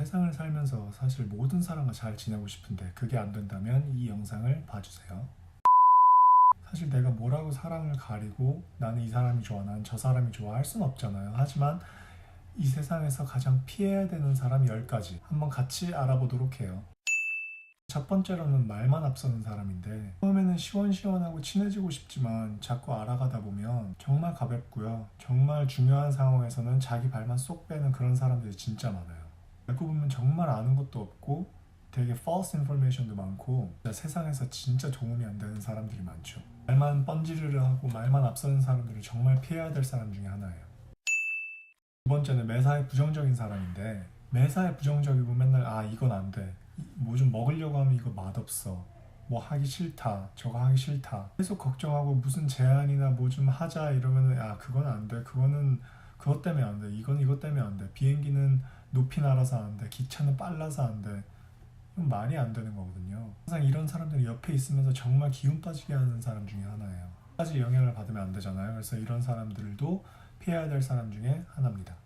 세상을 살면서 사실 모든 사람과 잘 지내고 싶은데 그게 안 된다면 이 영상을 봐주세요. 사실 내가 뭐라고 사랑을 가리고 나는 이 사람이 좋아, 난저 사람이 좋아 할 수는 없잖아요. 하지만 이 세상에서 가장 피해야 되는 사람 10가지 한번 같이 알아보도록 해요. 첫 번째로는 말만 앞서는 사람인데 처음에는 시원시원하고 친해지고 싶지만 자꾸 알아가다 보면 정말 가볍고요. 정말 중요한 상황에서는 자기 발만 쏙 빼는 그런 사람들이 진짜 많아요. 알고 보면 정말 아는 것도 없고 되게 false information도 많고 세상에서 진짜 도움이 안 되는 사람들이 많죠. 말만 뻔지르르 하고 말만 앞서는 사람들을 정말 피해야 될 사람 중에 하나예요. 두 번째는 매사에 부정적인 사람인데 매사에 부정적이고 맨날 아 이건 안 돼. 뭐 좀 먹으려고 하면 이거 맛없어. 뭐 하기 싫다. 저거 하기 싫다. 계속 걱정하고 무슨 제안이나 뭐 좀 하자 이러면은 아 그건 안 돼. 그거는 그것 때문에 안 돼. 이건 이것 때문에 안 돼. 비행기는 높이 날아서 안 돼. 기차는 빨라서 안 돼. 이건 말이 안 되는 거거든요. 항상 이런 사람들이 옆에 있으면서 정말 기운 빠지게 하는 사람 중에 하나예요. 까지 영향을 받으면 안 되잖아요. 그래서 이런 사람들도 피해야 될 사람 중에 하나입니다.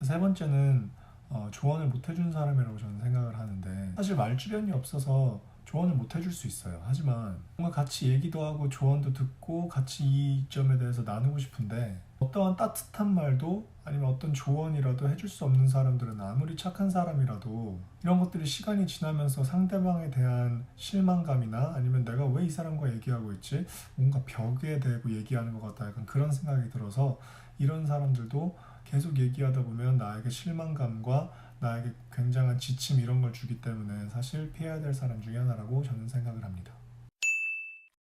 세 번째는 어, 조언을 못 해준 사람이라고 저는 생각을 하는데 사실 말 주변이 없어서 조언을 못 해줄 수 있어요. 하지만 뭔가 같이 얘기도 하고 조언도 듣고 같이 이 점에 대해서 나누고 싶은데 어떠한 따뜻한 말도 아니면 어떤 조언이라도 해줄 수 없는 사람들은 아무리 착한 사람이라도 이런 것들이 시간이 지나면서 상대방에 대한 실망감이나 아니면 내가 왜 이 사람과 얘기하고 있지 뭔가 벽에 대고 얘기하는 것 같다 약간 그런 생각이 들어서 이런 사람들도 계속 얘기하다 보면 나에게 실망감과 나에게 굉장한 지침 이런 걸 주기 때문에 사실 피해야 될 사람 중에 하나라고 저는 생각을 합니다.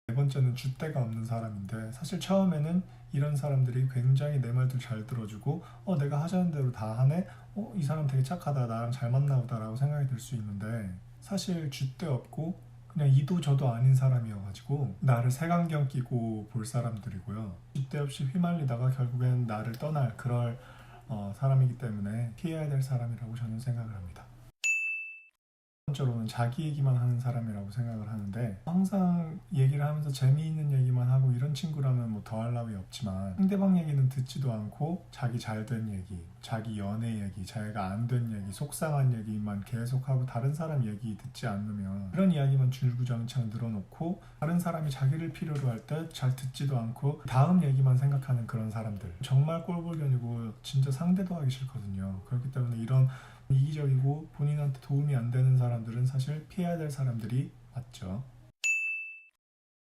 네 번째는 줏대가 없는 사람인데 사실 처음에는 이런 사람들이 굉장히 내 말들 잘 들어주고 어 내가 하자는 대로 다 하네? 어 이 사람 되게 착하다. 나랑 잘 맞나 보다라고 생각이 들 수 있는데 사실 줏대 없고 그냥 이도 저도 아닌 사람이어가지고 나를 색안경 끼고 볼 사람들이고요. 줏대 없이 휘말리다가 결국엔 나를 떠날 그럴 어, 사람이기 때문에 피해야 될 사람이라고 저는 생각을 합니다. 첫 번째로는 자기 얘기만 하는 사람이라고 생각을 하는데 항상 얘기를 하면서 재미있는 얘기만 하고 이런 친구라면 뭐 더할 나위 없지만 상대방 얘기는 듣지도 않고 자기 잘된 얘기, 자기 연애 얘기, 자기가 안 된 얘기, 속상한 얘기만 계속하고 다른 사람 얘기 듣지 않으면 그런 이야기만 줄구장창 늘어놓고 다른 사람이 자기를 필요로 할 때 잘 듣지도 않고 다음 얘기만 생각하는 그런 사람들 정말 꼴불견이고 진짜 상대도 하기 싫거든요. 그렇기 때문에 이런 이기적이고 본인한테 도움이 안 되는 사람들은 사실 피해야 될 사람들이 맞죠.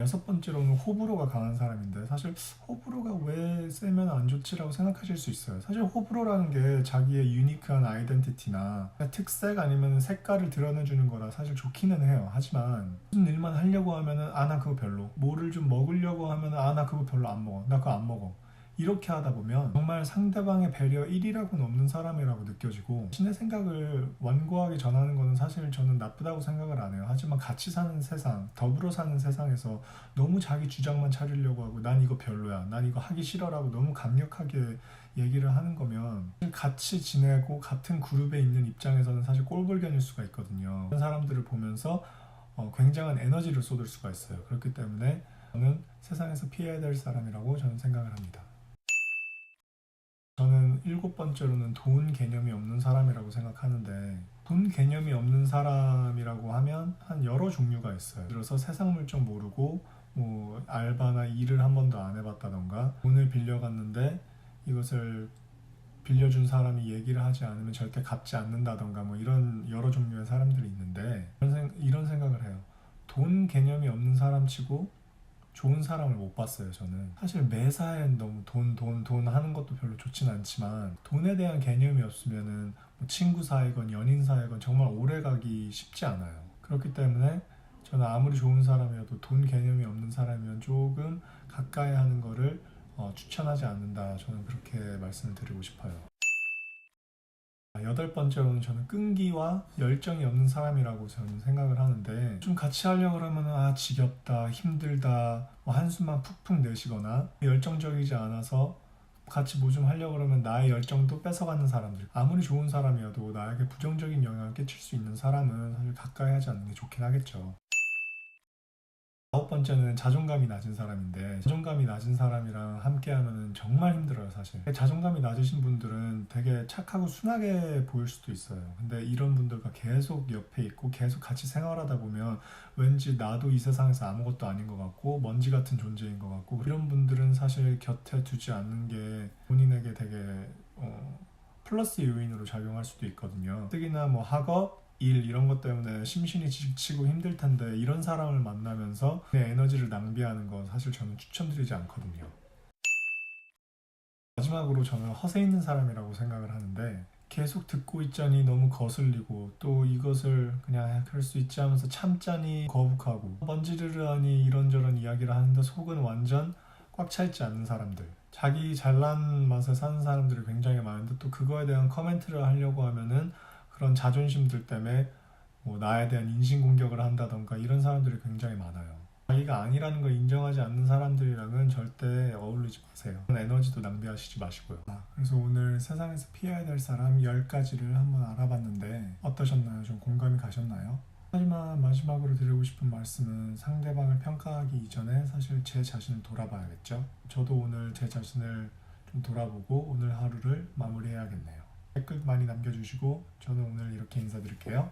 여섯 번째로는 호불호가 강한 사람인데 사실 호불호가 왜 세면 안 좋지라고 생각하실 수 있어요. 사실 호불호라는 게 자기의 유니크한 아이덴티티나 특색 아니면 색깔을 드러내주는 거라 사실 좋기는 해요. 하지만 무슨 일만 하려고 하면은 아 나 그거 별로 뭐를 좀 먹으려고 하면은 아 나 그거 별로 안 먹어 나 그거 안 먹어 이렇게 하다 보면 정말 상대방의 배려 1이라고는 없는 사람이라고 느껴지고 신의 생각을 완고하게 전하는 거는 사실 저는 나쁘다고 생각을 안 해요. 하지만 같이 사는 세상, 더불어 사는 세상에서 너무 자기 주장만 차리려고 하고 난 이거 별로야, 난 이거 하기 싫어라고 너무 강력하게 얘기를 하는 거면 같이 지내고 같은 그룹에 있는 입장에서는 사실 꼴불견일 수가 있거든요. 그런 사람들을 보면서 어, 굉장한 에너지를 쏟을 수가 있어요. 그렇기 때문에 저는 세상에서 피해야 될 사람이라고 저는 생각을 합니다. 저는 일곱 번째로는 돈 개념이 없는 사람이라고 생각하는데 돈 개념이 없는 사람이라고 하면 한 여러 종류가 있어요. 들어서 세상 물정 모르고 뭐 알바나 일을 한 번도 안 해봤다던가 돈을 빌려갔는데 이것을 빌려준 사람이 얘기를 하지 않으면 절대 갚지 않는다던가 뭐 이런 여러 종류의 사람들이 있는데 이런, 생, 이런 생각을 해요. 돈 개념이 없는 사람치고 좋은 사람을 못 봤어요, 저는. 사실 매사에 너무 돈, 돈, 돈 하는 것도 별로 좋진 않지만, 돈에 대한 개념이 없으면은 뭐 친구 사이건 연인 사이건 정말 오래 가기 쉽지 않아요. 그렇기 때문에 저는 아무리 좋은 사람이어도 돈 개념이 없는 사람이면 조금 가까이 하는 거를 어, 추천하지 않는다. 저는 그렇게 말씀을 드리고 싶어요. 여덟 번째로는 저는 끈기와 열정이 없는 사람이라고 저는 생각을 하는데 좀 같이 하려고 그러면 아 지겹다 힘들다 뭐 한숨만 푹푹 내쉬거나 열정적이지 않아서 같이 뭐 좀 하려고 그러면 나의 열정도 뺏어가는 사람들. 아무리 좋은 사람이어도 나에게 부정적인 영향을 끼칠 수 있는 사람은 사실 가까이 하지 않는 게 좋긴 하겠죠 아홉 번째는 자존감이 낮은 사람인데 자존감이 낮은 사람이랑 함께하면 정말 힘들어요 사실. 자존감이 낮으신 분들은 되게 착하고 순하게 보일 수도 있어요. 근데 이런 분들과 계속 옆에 있고 계속 같이 생활하다 보면 왠지 나도 이 세상에서 아무것도 아닌 것 같고 먼지 같은 존재인 것 같고 이런 분들은 사실 곁에 두지 않는 게 본인에게 되게 어, 플러스 요인으로 작용할 수도 있거든요. 특히나 뭐 학업 일 이런 것 때문에 심신이 지치고 힘들 텐데 이런 사람을 만나면서 내 에너지를 낭비하는 거 사실 저는 추천드리지 않거든요. 마지막으로 저는 허세 있는 사람이라고 생각을 하는데 계속 듣고 있자니 너무 거슬리고 또 이것을 그냥 그럴 수 있지 하면서 참자니 거북하고 번지르르하니 이런저런 이야기를 하는데 속은 완전 꽉 차 있지 않는 사람들 자기 잘난 맛에 사는 사람들이 굉장히 많은데 또 그거에 대한 커멘트를 하려고 하면은 그런 자존심들 때문에 뭐 나에 대한 인신 공격을 한다던가 이런 사람들이 굉장히 많아요. 자기가 아니라는 걸 인정하지 않는 사람들이랑은 절대 어울리지 마세요. 에너지도 낭비하시지 마시고요. 아, 그래서 오늘 세상에서 피해야 될 사람 10가지를 한번 알아봤는데 어떠셨나요? 좀 공감이 가셨나요? 하지만 마지막으로 드리고 싶은 말씀은 상대방을 평가하기 이전에 사실 제 자신을 돌아봐야겠죠. 저도 오늘 제 자신을 좀 돌아보고 오늘 하루를 마무리해야겠네요. 댓글 많이 남겨주시고 저는 오늘 이렇게 인사드릴게요.